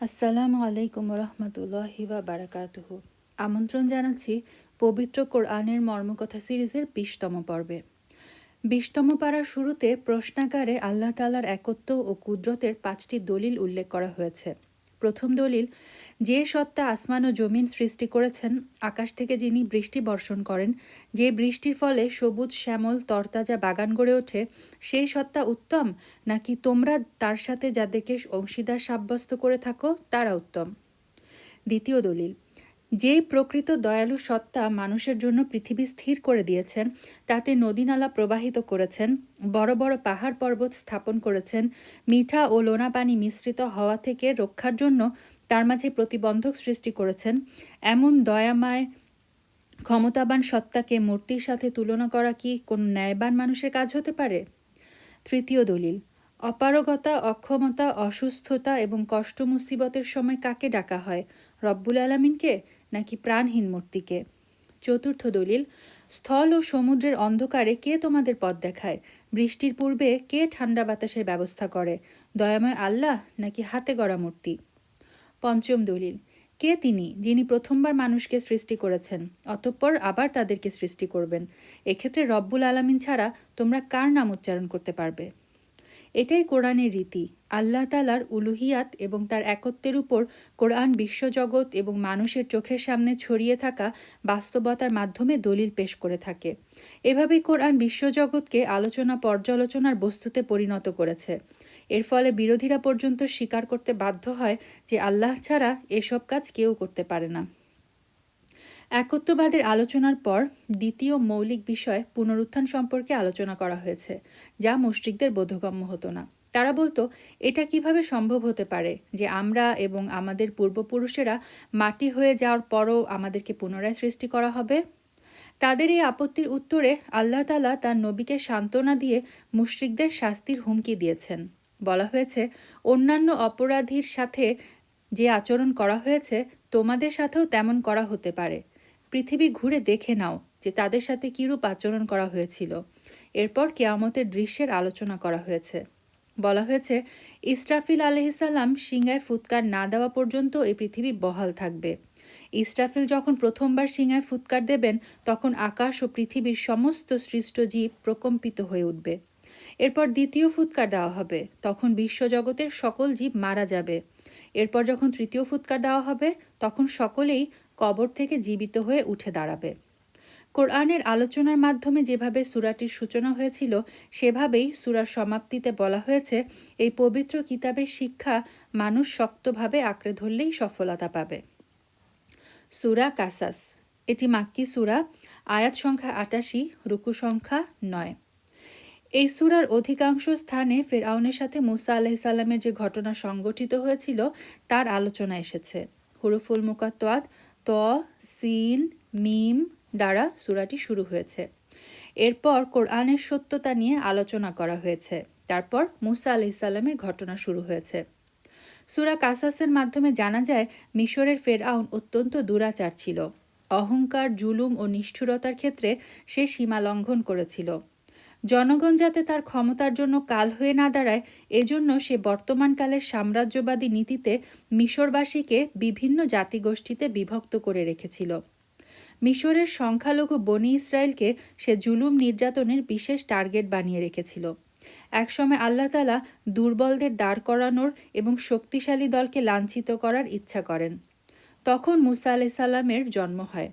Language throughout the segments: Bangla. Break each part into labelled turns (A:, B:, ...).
A: আসসালামু আলাইকুম রহমতুল্লাহি বা বারাকাতুহু। আমন্ত্রণ জানাচ্ছি পবিত্র কোরআনের মর্মকথা সিরিজের বিশতম পর্বে। বিশতম পাড়ার শুরুতে প্রশ্নাকারে আল্লাহ তালার একত্ব ও কুদরতের পাঁচটি দলিল উল্লেখ করা হয়েছে। প্রথম দলিল যে সত্তা আসমান ও জমিন সৃষ্টি করেছেন, আকাশ থেকে যিনি বৃষ্টি বর্ষণ করেন, যে বৃষ্টির ফলে সবুজ, শ্যামল, তরতাজা বাগান গড়ে ওঠে, সেই সত্তা উত্তম? নাকি তোমরা তার সাথে যাদেরকে অংশীদার সাব্যস্ত করে থাকো, তারা উত্তম? দ্বিতীয় দলিল যেই প্রকৃত দয়ালু সত্তা মানুষের জন্য পৃথিবী স্থির করে দিয়েছেন, তাতে নদীনালা প্রবাহিত করেছেন, বড় বড় পাহাড় পর্বত স্থাপন করেছেন, মিঠা ও লোনা পানি মিশ্রিত হওয়া থেকে রক্ষার জন্য তার মাঝে প্রতিবন্ধক সৃষ্টি করেছেন। এমন দয়াময়, ক্ষমতাবান সত্তাকে মূর্তির সাথে তুলনা করা কি কোন ন্যায়বান মানুষের কাজ হতে পারে? তৃতীয় দলিল, অপারগতা, অক্ষমতা, অসুস্থতা এবং কষ্ট মুসিবতের সময় কাকে ডাকা হয়? রব্বুল আলমিনকে নাকি প্রাণহীন মূর্তিকে? চতুর্থ দলিল, স্থল ও সমুদ্রের অন্ধকারে কে তোমাদের পথ দেখায়? বৃষ্টির পূর্বে কে ঠান্ডা বাতাসের ব্যবস্থা করে? দয়াময় আল্লাহ নাকি হাতে গড়া মূর্তি? পঞ্চম দলিল। কে তিনি, যিনি প্রথমবার মানুষকে সৃষ্টি করেছেন, অতঃপর আবার তাদেরকে সৃষ্টি করবেন? এক্ষেত্রে রব্বুল আলামিন ছাড়া তোমরা কার নাম উচ্চারণ করতে পারবে? এটাই কোরআনের রীতি। আল্লাহ তালার উলুহিয়াত এবং তার একত্বের উপর কোরআন বিশ্বজগৎ এবং মানুষের চোখের সামনে ছড়িয়ে থাকা বাস্তবতার মাধ্যমে দলিল পেশ করে থাকে। এভাবেই কোরআন বিশ্বজগৎকে আলোচনা পর্যালোচনার বস্তুতে পরিণত করেছে। এর ফলে বিরোধীরা পর্যন্ত স্বীকার করতে বাধ্য হয় যে আল্লাহ ছাড়া এসব কাজ কেউ করতে পারে না। একত্ববাদের আলোচনার পর দ্বিতীয় মৌলিক বিষয় পুনরুত্থান সম্পর্কে আলোচনা করা হয়েছে, যা মুশ্রিকদের বোধগম্য হতো না। তারা বলতো, এটা কীভাবে সম্ভব হতে পারে যে আমরা এবং আমাদের পূর্বপুরুষেরা মাটি হয়ে যাওয়ার পরও আমাদেরকে পুনরায় সৃষ্টি করা হবে? তাদের এই আপত্তির উত্তরে আল্লাহ তালা তার নবীকে সান্ত্বনা দিয়ে মুশ্রিকদের শাস্তির হুমকি দিয়েছেন। বলা হয়েছে, অন্যান্য অপরাধীর সাথে যে আচরণ করা হয়েছে, তোমাদের সাথেও তেমন করা হতে পারে। পৃথিবী ঘুরে দেখে নাও যে তাদের সাথে কীরূপ আচরণ করা হয়েছিল। এরপর কেয়ামতের দৃশ্যের আলোচনা করা হয়েছে। বলা হয়েছে ইস্টাফিল আলহিসাল্লাম সিংহায় ফুৎকার না দেওয়া পর্যন্ত এই পৃথিবী বহাল থাকবে। ইস্টাফিল যখন প্রথমবার সিংহায় ফুৎকার দেবেন, তখন আকাশ ও পৃথিবীর সমস্ত সৃষ্ট জীব প্রকম্পিত হয়ে উঠবে। এরপর দ্বিতীয় ফুৎকার দেওয়া হবে। তখন বিশ্বজগতের সকল জীব মারা যাবে। এরপর যখন তৃতীয় ফুৎকার দেওয়া হবে, তখন সকলেই কবর থেকে জীবিত হয়ে উঠে দাঁড়াবে। কোরআনের আলোচনার মাধ্যমে যেভাবে সুরাটির সূচনা হয়েছিল, সেভাবেই সুরার সমাপ্তিতে বলা হয়েছে, এই পবিত্র কিতাবের শিক্ষা মানুষ শক্তভাবে আঁকড়ে ধরলেই সফলতা পাবে। সুরা কাসাস। এটি মাক্কি সুরা, আয়াত সংখ্যা আটাশি, রুকু সংখ্যা নয়। এই সুরার অধিকাংশ স্থানে ফেরাউনের সাথে মুসা আলাহিসাল্লামের যে ঘটনা সংগঠিত হয়েছিল, তার আলোচনা এসেছে। হুরুফুল মুকাত্তাত ত, সিন, মিম দ্বারা সুরাটি শুরু হয়েছে। এরপর কোরআনের সত্যতা নিয়ে আলোচনা করা হয়েছে। তারপর মুসা আলাহিসাল্লামের ঘটনা শুরু হয়েছে। সুরা কাসাসের মাধ্যমে জানা যায়, মিশরের ফেরাউন অত্যন্ত দুরাচার ছিল। অহংকার, জুলুম ও নিষ্ঠুরতার ক্ষেত্রে সে সীমা লঙ্ঘন করেছিল। জনগণ যাতে তার ক্ষমতার জন্য কাল হয়ে না দাঁড়ায়, এজন্য সে বর্তমানকালের সাম্রাজ্যবাদী নীতিতে মিশরবাসীকে বিভিন্ন জাতিগোষ্ঠীতে বিভক্ত করে রেখেছিল। মিশরের সংখ্যালঘু বনি ইসরায়েলকে সে জুলুম নির্যাতনের বিশেষ টার্গেট বানিয়ে রেখেছিল। একসময় আল্লাহ তালা দুর্বলদের দাঁড় করানোর এবং শক্তিশালী দলকে লাঞ্ছিত করার ইচ্ছা করেন। তখন মুসা আলাইসাল্লামের জন্ম হয়।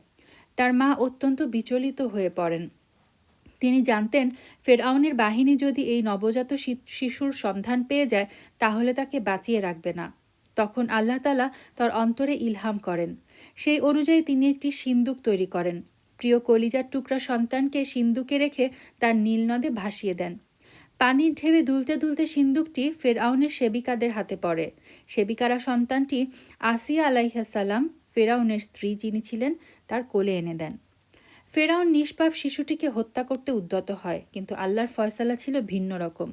A: তার মা অত্যন্ত বিচলিত হয়ে পড়েন। তিনি জানতেন, ফেরাউনের বাহিনী যদি এই নবজাত শিশুর সন্ধান পেয়ে যায়, তাহলে তাকে বাঁচিয়ে রাখবে না। তখন আল্লাহ তালা তার অন্তরে ইলহাম করেন। সেই অনুযায়ী তিনি একটি সিন্দুক তৈরি করেন। প্রিয় কলিজার টুকরা সন্তানকে সিন্দুকে রেখে তার নীলনদে ভাসিয়ে দেন। পানির ঢেবে দুলতে দুলতে সিন্দুকটি ফেরাউনের সেবিকাদের হাতে পড়ে। সেবিকারা সন্তানটি আসিয়া আলাইহাসাল্লাম ফেরাউনের স্ত্রী যিনি ছিলেন, তার কোলে এনে দেন। ফেরাউন নিষ্পাপ শিশুটিকে হত্যা করতে উদ্যত হয়, কিন্তু আল্লাহর ফয়সালা ছিল ভিন্ন রকম।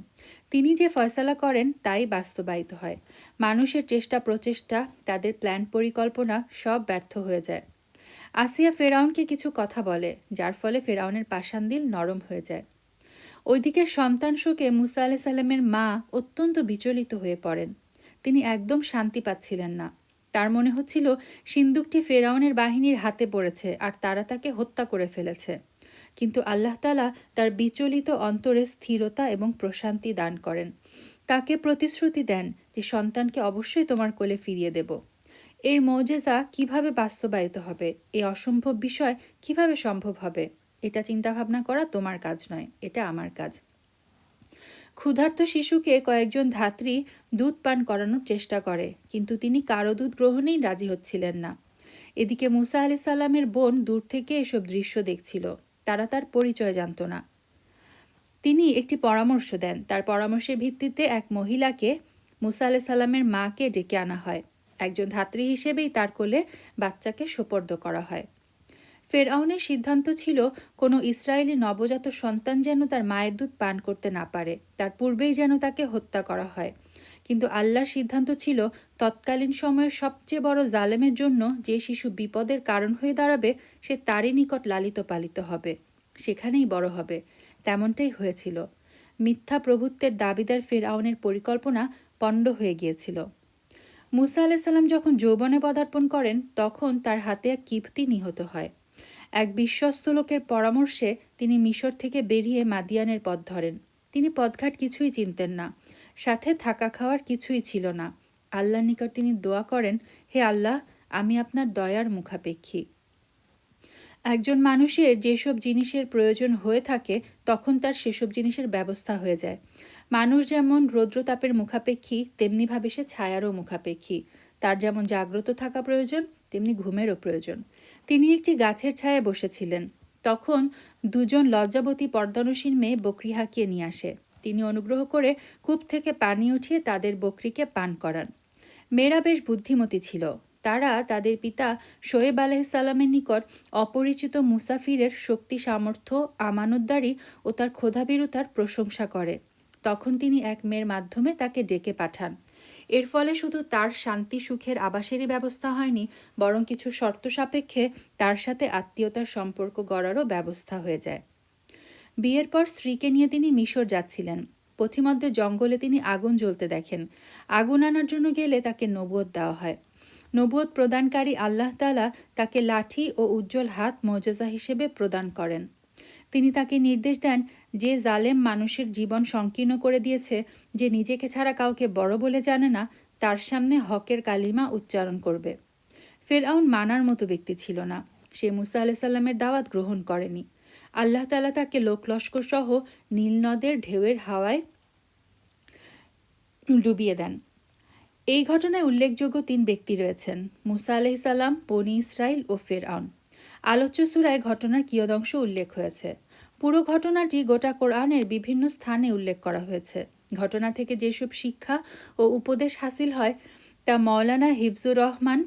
A: তিনি যে ফয়সালা করেন, তাই বাস্তবায়িত হয়। মানুষের চেষ্টা প্রচেষ্টা, তাদের প্ল্যান পরিকল্পনা, সব ব্যর্থ হয়ে যায়। আসিয়া ফেরাউনকে কিছু কথা বলে, যার ফলে ফেরাউনের পাষান্দিল নরম হয়ে যায়। ওইদিকে সন্তান শোকে মুসা আলাহ সাল্লামের মা অত্যন্ত বিচলিত হয়ে পড়েন। তিনি একদম শান্তি পাচ্ছিলেন না। তার মনে হচ্ছিল সিন্দুকটি ফেরাউনের বাহিনীর হাতে পড়েছে আর তারা তাকে হত্যা করে ফেলেছে। কিন্তু আল্লাহ তালা তার বিচলিত অন্তরে স্থিরতা এবং প্রশান্তি দান করেন। তাকে প্রতিশ্রুতি দেন যে সন্তানকে অবশ্যই তোমার কোলে ফিরিয়ে দেব। এই মৌজেজা কীভাবে বাস্তবায়িত হবে? এই অসম্ভব বিষয় কীভাবে সম্ভব হবে? এটা চিন্তাভাবনা করা তোমার কাজ নয়, এটা আমার কাজ। ক্ষুধার্ত শিশুকে কয়েকজন ধাত্রী দুধ পান করানোর চেষ্টা করে, কিন্তু তিনি কারও দুধ গ্রহণেই রাজি হচ্ছিলেন না। এদিকে মুসা আলি সাল্লামের বোন দূর থেকে এসব দৃশ্য দেখছিল, তারা তার পরিচয় জানত না। তিনি একটি পরামর্শ দেন, তার পরামর্শের ভিত্তিতে এক মহিলাকে মুসা আলি সাল্লামের মাকে ডেকে আনা হয়। একজন ধাত্রী হিসেবেই তার কোলে বাচ্চাকে সোপর্দ করা হয়। ফেরাউনের সিদ্ধান্ত ছিল, কোনো ইসরায়েলি নবজাত সন্তান যেন তার মায়ের দুধ পান করতে না পারে, তার পূর্বেই যেন তাকে হত্যা করা হয়। কিন্তু আল্লাহর সিদ্ধান্ত ছিল, তৎকালীন সময়ের সবচেয়ে বড় জালেমের জন্য যে শিশু বিপদের কারণ হয়ে দাঁড়াবে, সে তারই নিকট লালিত পালিত হবে, সেখানেই বড় হবে, তেমনটাই হয়েছিল। মিথ্যা প্রভুত্বের দাবিদার ফেরাউনের পরিকল্পনা পণ্ড হয়ে গিয়েছিল। মুসা আলাইসাল্লাম যখন যৌবনে পদার্পণ করেন, তখন তার হাতে এক কিপ্তি নিহত হয়। এক বিশ্বস্ত লোকের পরামর্শে তিনি মিশর থেকে বেরিয়ে মাদিয়ানের পথ ধরেন। তিনি পথঘাট কিছুই চিনতেন না। সাথে থাকা খাওয়ার কিছুই ছিল না। আল্লাহ নিকট তিনি দোয়া করেন, হে আল্লাহ, আমি আপনার দয়ার মুখাপেক্ষী। একজন মানুষের যেসব জিনিসের প্রয়োজন হয়ে থাকে, তখন তার সেসব জিনিসের ব্যবস্থা হয়ে যায়। মানুষ যেমন রৌদ্রতাপের মুখাপেক্ষী, তেমনিভাবে সে ছায়ারও মুখাপেক্ষী। তার যেমন জাগ্রত থাকা প্রয়োজন, তেমনি ঘুমেরও প্রয়োজন। তিনি একটি গাছের ছায়ায় বসেছিলেন। তখন দুজন লজ্জাবতী পর্দানুসীন মেয়ে বকরি হাঁকিয়ে নিয়ে আসে। তিনি অনুগ্রহ করে কূপ থেকে পানি উঠিয়ে তাদের বকরিকে পান করান। মেয়েরা বেশ বুদ্ধিমতী ছিল। তারা তাদের পিতা শোয়েব আলহিসাল্লামের নিকট অপরিচিত মুসাফিরের শক্তি, সামর্থ্য, আমানতদারি ও তার ক্ষোধাবিরুতার প্রশংসা করে। তখন তিনি এক মেয়ের মাধ্যমে তাকে ডেকে পাঠান। এর ফলে শুধু তার শান্তি, সুখের আবাসেরই ব্যবস্থা হয়নি, বরং কিছু শর্ত সাপেক্ষে তার সাথে আত্মীয়তার সম্পর্ক গড়ারও ব্যবস্থা হয়ে যায়। বিয়ের পর স্ত্রীকে নিয়ে তিনি মিশর যাচ্ছিলেন। পথিমধ্যে জঙ্গলে তিনি আগুন জ্বলতে দেখেন। আগুন আনার জন্য গেলে তাকে নবুয়ত দেওয়া হয়। নবুয়ত প্রদানকারী আল্লাহ তালা তাকে লাঠি ও উজ্জ্বল হাত মর্যাদা হিসেবে প্রদান করেন। তিনি তাকে নির্দেশ দেন, যে জালেম মানুষের জীবন সংকীর্ণ করে দিয়েছে, যে নিজেকে ছাড়া কাউকে বড় বলে জানে না, তার সামনে হকের কালিমা উচ্চারণ করবে। ফেরাউন মানার মতো ব্যক্তি ছিল না। সে মুসা আলাহ সাল্লামের দাওয়াত গ্রহণ করেনি। আল্লাহ তালা তাকে লোকলস্কর সহ নীলনদের ঢেউয়ের হাওয়ায় ডুবিয়ে দেন। এই ঘটনায় উল্লেখযোগ্য তিন ব্যক্তি রয়েছেন, মুসা আলহিসাল্লাম বনি ইসরায়েল ও ফেরআন আলোচ্য সুরায় ঘটনার কিয়দংশ উল্লেখ হয়েছে। পুরো ঘটনাটি গোটা কোরআনের বিভিন্ন স্থানে উল্লেখ করা হয়েছে। ঘটনা থেকে যেসব শিক্ষা ও উপদেশ হাসিল হয় তা মৌলানা হিফজুর রহমান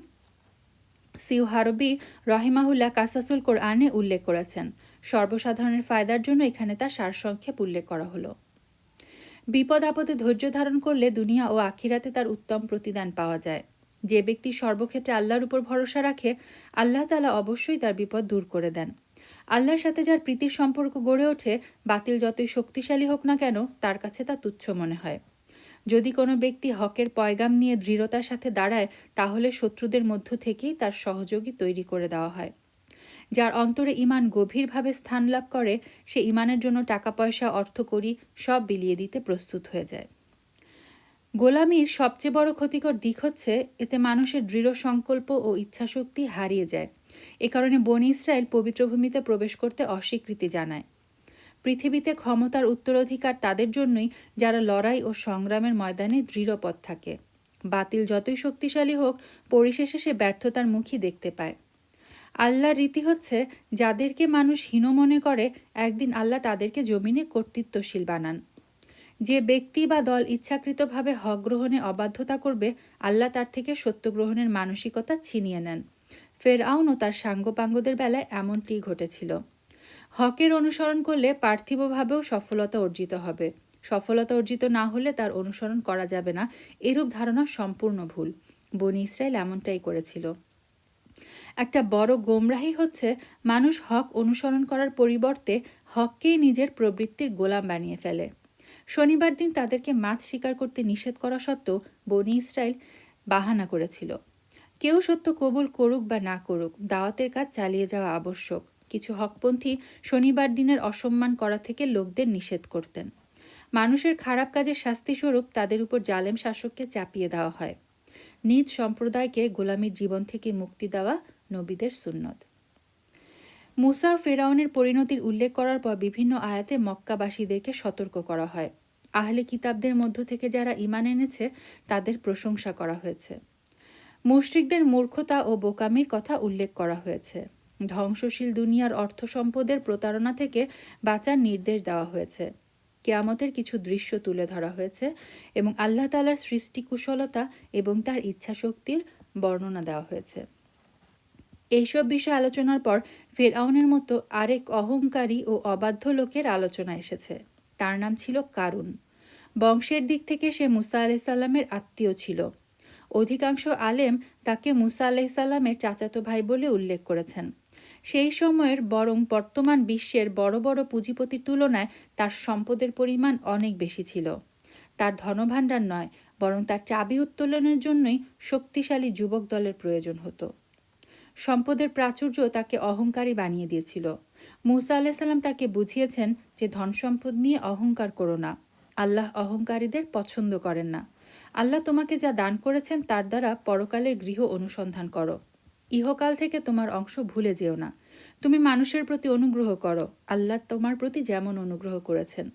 A: সিউহারবি রহিমাহুল্লাহ কাসাসুল কোরআনে উল্লেখ করেছেন। সর্বসাধারণের ফায়দার জন্য এখানে তার সারসংক্ষেপ উল্লেখ করা হলো। বিপদ আপদে ধৈর্য ধারণ করলে দুনিয়া ও আখিরাতে তার উত্তম প্রতিদান পাওয়া যায়। যে ব্যক্তি সর্বক্ষেত্রে আল্লাহর উপর ভরসা রাখে, আল্লাহ তালা অবশ্যই তার বিপদ দূর করে দেন। আল্লাহর সাথে যার প্রীতির সম্পর্ক গড়ে ওঠে, বাতিল যতই শক্তিশালী হোক না কেন, তার কাছে তা তুচ্ছ মনে হয়। যদি কোনো ব্যক্তি হকের পয়গাম নিয়ে দৃঢ়তার সাথে দাঁড়ায়, তাহলে শত্রুদের মধ্য থেকেই তার সহযোগী তৈরি করে দেওয়া হয়। যার অন্তরে ইমান গভীরভাবে স্থান লাভ করে, সে ইমানের জন্য টাকা পয়সা অর্থ করি সব বিলিয়ে দিতে প্রস্তুত হয়ে যায়। গোলামির সবচেয়ে বড় ক্ষতিকর দিক হচ্ছে, এতে মানুষের দৃঢ় সংকল্প ও ইচ্ছাশক্তি হারিয়ে যায়। এ কারণে বনি ইসরায়েল পবিত্র ভূমিতে প্রবেশ করতে অস্বীকৃতি জানায়। পৃথিবীতে ক্ষমতার উত্তরাধিকার তাদের জন্যই, যারা লড়াই ও সংগ্রামের ময়দানে দৃঢ় পথ থাকে। বাতিল যতই শক্তিশালী হোক, পরিশেষে সে ব্যর্থতার মুখই দেখতে পায়। আল্লাহর রীতি হচ্ছে, যাদেরকে মানুষ হীন মনে করে, একদিন আল্লাহ তাদেরকে জমিনে কর্তৃত্বশীল বানান। যে ব্যক্তি বা দল ইচ্ছাকৃতভাবে হক গ্রহণে অবাধ্যতা করবে, আল্লাহ তার থেকে সত্য গ্রহণের মানসিকতা ছিনিয়ে নেন। ফেরআউন ও তার সাঙ্গপাঙ্গদের বেলায় এমনটি ঘটেছিল। হকের অনুসরণ করলে পার্থিবভাবেও সফলতা অর্জিত হবে। সফলতা অর্জিত না হলে তার অনুসরণ করা যাবে না, এরূপ ধারণা সম্পূর্ণ ভুল। বনি ইসরায়েল এমনটাই করেছিল। একটা বড় গোমরাহি হচ্ছে মানুষ হক অনুসরণ করার পরিবর্তে হককেই নিজের প্রবৃত্তির গোলাম বানিয়ে ফেলে। শনিবার দিন তাদেরকে মাছ শিকার করতে নিষেধ করা সত্ত্বেও বনি ইসরায়েল বাহানা করেছিল। কেউ সত্য কবুল করুক বা না করুক, দাওয়াতের কাজ চালিয়ে যাওয়া আবশ্যক। কিছু হকপন্থী শনিবার দিনের অসম্মান করা থেকে লোকদের নিষেধ করতেন। মানুষের খারাপ কাজের শাস্তিস্বরূপ তাদের উপর জালেম শাসককে চাপিয়ে দেওয়া হয়। নিজ সম্প্রদায়কে গোলামীর জীবন থেকে মুক্তি দেওয়া নবীদের সুন্নত। মুসা ফেরাউনের পরিণতির উল্লেখ করার পর বিভিন্ন আয়াতে মক্কাবাসীদেরকে সতর্ক করা হয়। আহলে কিতাবদের মধ্য থেকে যারা ইমান এনেছে, তাদের প্রশংসা করা হয়েছে। মুশরিকদের মূর্খতা ও বোকামির কথা উল্লেখ করা হয়েছে। ধ্বংসশীল দুনিয়ার অর্থ সম্পদের প্রতারণা থেকে বাঁচার নির্দেশ দেওয়া হয়েছে। কেয়ামতের কিছু দৃশ্য তুলে ধরা হয়েছে এবং আল্লাহ তালার সৃষ্টি কুশলতা এবং তার ইচ্ছাশক্তির বর্ণনা দেওয়া হয়েছে। এইসব বিষয় আলোচনার পর ফেরাউনের মতো আরেক অহংকারী ও অবাধ্য লোকের আলোচনা এসেছে। তার নাম ছিল কারুন। বংশের দিক থেকে সে মুসা আলাইসাল্লামের আত্মীয় ছিল। অধিকাংশ আলেম তাকে মুসা আলাইসাল্লামের চাচাতো ভাই বলে উল্লেখ করেছেন। সেই সময়ের বরং বর্তমান বিশ্বের বড় বড় পুঁজিপতির তুলনায় তার সম্পদের পরিমাণ অনেক বেশি ছিল। তার ধনভাণ্ডার নয়, বরং তার চাবি উত্তোলনের জন্যই শক্তিশালী যুবক দলের প্রয়োজন হতো। সম্পদের প্রাচুর্য তাকে অহংকারী বানিয়ে দিয়েছিল। মুসা আলাহিসাল্লাম তাকে বুঝিয়েছেন যে ধন সম্পদ নিয়ে অহংকার করো না। আল্লাহ অহংকারীদের পছন্দ করেন না। আল্লাহ তোমাকে যা দান করেছেন তার দ্বারা পরকালের গৃহ অনুসন্ধান করো। ইহকাল থেকে তোমার অংশ ভুলে যেও না। তুমি মানুষের প্রতি অনুগ্রহ করো। আল্লাহ তোমার প্রতি যেমন অনুগ্রহ করেছেন।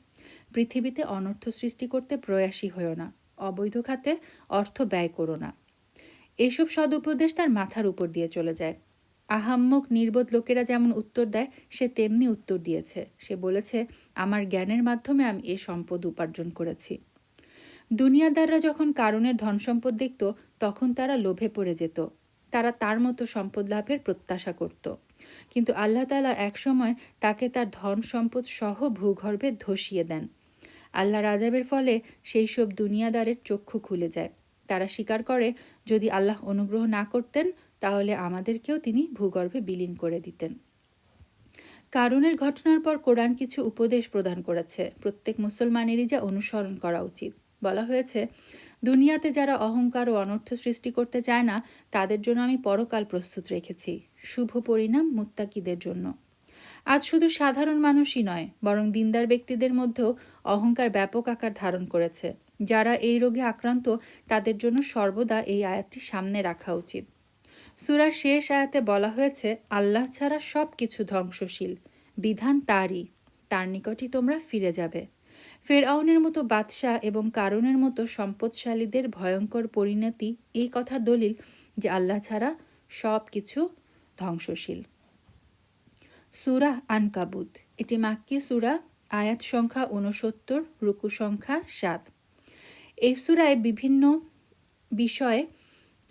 A: পৃথিবীতে অনর্থ সৃষ্টি করতে প্রয়াসী হও না। অবৈধ খাতে অর্থ ব্যয় করো না। এইসব সদুপদেশ তার মাথার উপর দিয়ে চলে যায়। আহাম্মক নির্বোধ লোকেরা যেমন উত্তর দেয়, সে তেমনি উত্তর দিয়েছে। সে বলেছে, আমার জ্ঞানের মাধ্যমে আমি এ সম্পদ উপার্জন করেছি। দুনিয়াদাররা যখন কারণের ধন সম্পদ দেখত, তখন তারা লোভে পড়ে যেত। তারা তার মতো সম্পদ লাভের প্রত্যাশা করত। কিন্তু আল্লাহ তালা একসময় তাকে তার ধন সম্পদ সহ ভূগর্ভে ধসিয়ে দেন। আল্লাহ রাজাবের ফলে সেই সব দুনিয়াদারের চক্ষু খুলে যায়। তারা স্বীকার করে যদি আল্লাহ অনুগ্রহ না করতেন, তাহলে আমাদেরকেও তিনি ভূগর্ভে বিলীন করে দিতেন। কারণের ঘটনার পর কোরআন কিছু উপদেশ প্রদান করেছে। প্রত্যেক মুসলমানেরই যা অনুসরণ করা উচিত। বলা হয়েছে, দুনিয়াতে যারা অহংকার ও অনর্থ সৃষ্টি করতে চায় না, তাদের জন্য আমি পরকাল প্রস্তুত রেখেছি। শুভ পরিণাম মুত্তাকিদের জন্য। আজ শুধু সাধারণ মানুষই নয়, বরং দিনদার ব্যক্তিদের মধ্যেও অহংকার ব্যাপক আকার ধারণ করেছে। যারা এই রোগে আক্রান্ত, তাদের জন্য সর্বদা এই আয়াতটি সামনে রাখা উচিত। সুরার শেষ আয়াতে বলা হয়েছে, আল্লাহ ছাড়া সব কিছু ধ্বংসশীল, বিধান তারই, তার নিকটই তোমরা ফিরে যাবে। ফেরাউনের মতো বাদশাহ এবং কারণের মতো সম্পদশালীদের ভয়ঙ্কর পরিণতি এই কথার দলিল যে আল্লাহ ছাড়া সব কিছু ধ্বংসশীল। সুরা আনকাবুত, এটি মাক্কি সুরা, আয়াত সংখ্যা ঊনসত্তর, রুকু সংখ্যা সাত। এই সুরায় বিভিন্ন বিষয়ে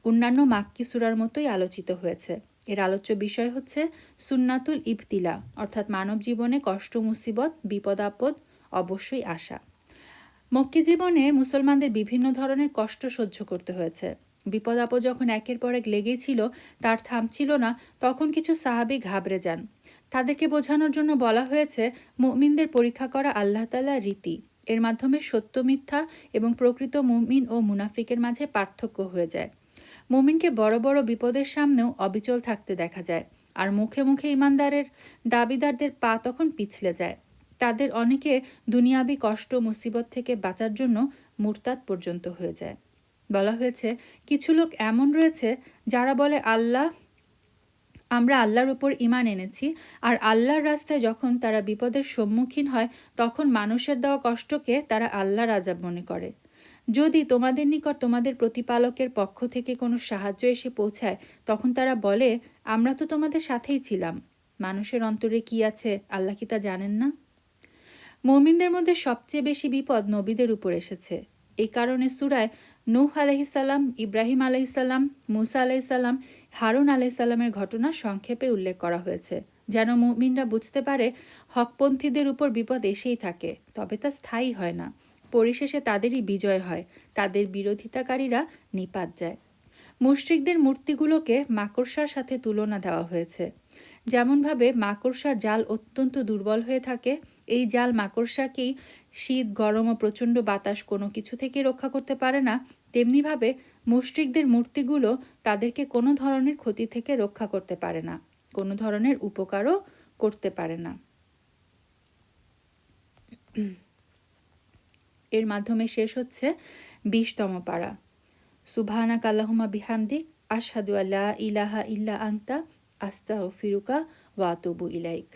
A: অন্যান্য মাক্কি সুরার মতোই আলোচিত হয়েছে। এর আলোচ্য বিষয় হচ্ছে সুন্নাতুল ইবতিলা, অর্থাৎ মানব জীবনে কষ্ট, মুসিবত, বিপদ, আপদ, অবশ্যই আসা মক্কি জীবনে মুসলমানদের বিভিন্ন ধরনের কষ্ট সহ্য করতে হয়েছে। বিপদ, আপদ যখন একের পর এক লেগেই ছিল, তার থামছিল না, তখন কিছু সাহাবি ঘাবড়ে যান। তাদেরকে বোঝানোর জন্য বলা হয়েছে, মুমিনদের পরীক্ষা করা আল্লাহ তালা রীতি। এর মাধ্যমে সত্য মিথ্যা এবং প্রকৃত মুমিন ও মুনাফিকের মাঝে পার্থক্য হয়ে যায়। মুমিনকে বড় বড় বিপদের সামনেও অবিচল থাকতে দেখা যায়। আর মুখে মুখে ইমানদারের দাবিদারদের পা তখন পিছলে যায়। তাদের অনেকে দুনিয়াবি কষ্ট, মুসিবত থেকে বাঁচার জন্য মুরতাদ পর্যন্ত হয়ে যায়। বলা হয়েছে, কিছু লোক এমন রয়েছে যারা বলে, আল্লাহ আমরা আল্লাহর উপর ইমান এনেছি, আর আল্লাহর রাস্তায় যখন তারা বিপদের সম্মুখীন হয়, তখন মানুষের দেওয়া কষ্টকে তারা আল্লাহর আজাব মনে করে। যদি তোমাদের নিকট তোমাদের প্রতিপালকের পক্ষ থেকে কোনো সাহায্য এসে পৌঁছায়, তখন তারা বলে, আমরা তো তোমাদের সাথেই ছিলাম। মানুষের অন্তরে কি আছে, আল্লাহ কি তা জানেন না? মমিনদের মধ্যে সবচেয়ে বেশি বিপদ নবীদের উপর এসেছে। এই কারণে সুরায় নূহ আলহিসাল্লাম ইব্রাহিম আলহিসাল্লাম মুসা আলাইসাল্লাম হারুন আলাইসাল্লামের ঘটনা সংক্ষেপে উল্লেখ করা হয়েছে, যেন মুমিনরা বুঝতে পারে হকপন্থীদের উপর বিপদ এসেই থাকে, তবে তা স্থায়ী হয় না। পরিশেষে তাদেরই বিজয় হয়, তাদের বিরোধিতাকারীরা নিপাত যায়। মুশ্রিকদের মূর্তিগুলোকে মাকড়সার সাথে তুলনা দেওয়া হয়েছে। যেমনভাবে মাকড়সার জাল অত্যন্ত দুর্বল হয়ে থাকে, এই জাল মাকড়সাকেই শীত, গরম ও প্রচণ্ড বাতাস কোনো কিছু থেকে রক্ষা করতে পারে না, তেমনিভাবে মুশরিকদের মূর্তিগুলো তাদেরকে কোনো ধরনের ক্ষতি থেকে রক্ষা করতে পারে না, কোনো ধরনের উপকারও করতে পারে না। এর মাধ্যমে শেষ হচ্ছে বিশতম পাড়া সুবহানা কাল্লাহুমা বিহামদিক, আশহাদু আল্লাহ ইলাহা ইল্লা আংতা আস্তা ও ফিরুকা ওয়াতুবু ইলাইক।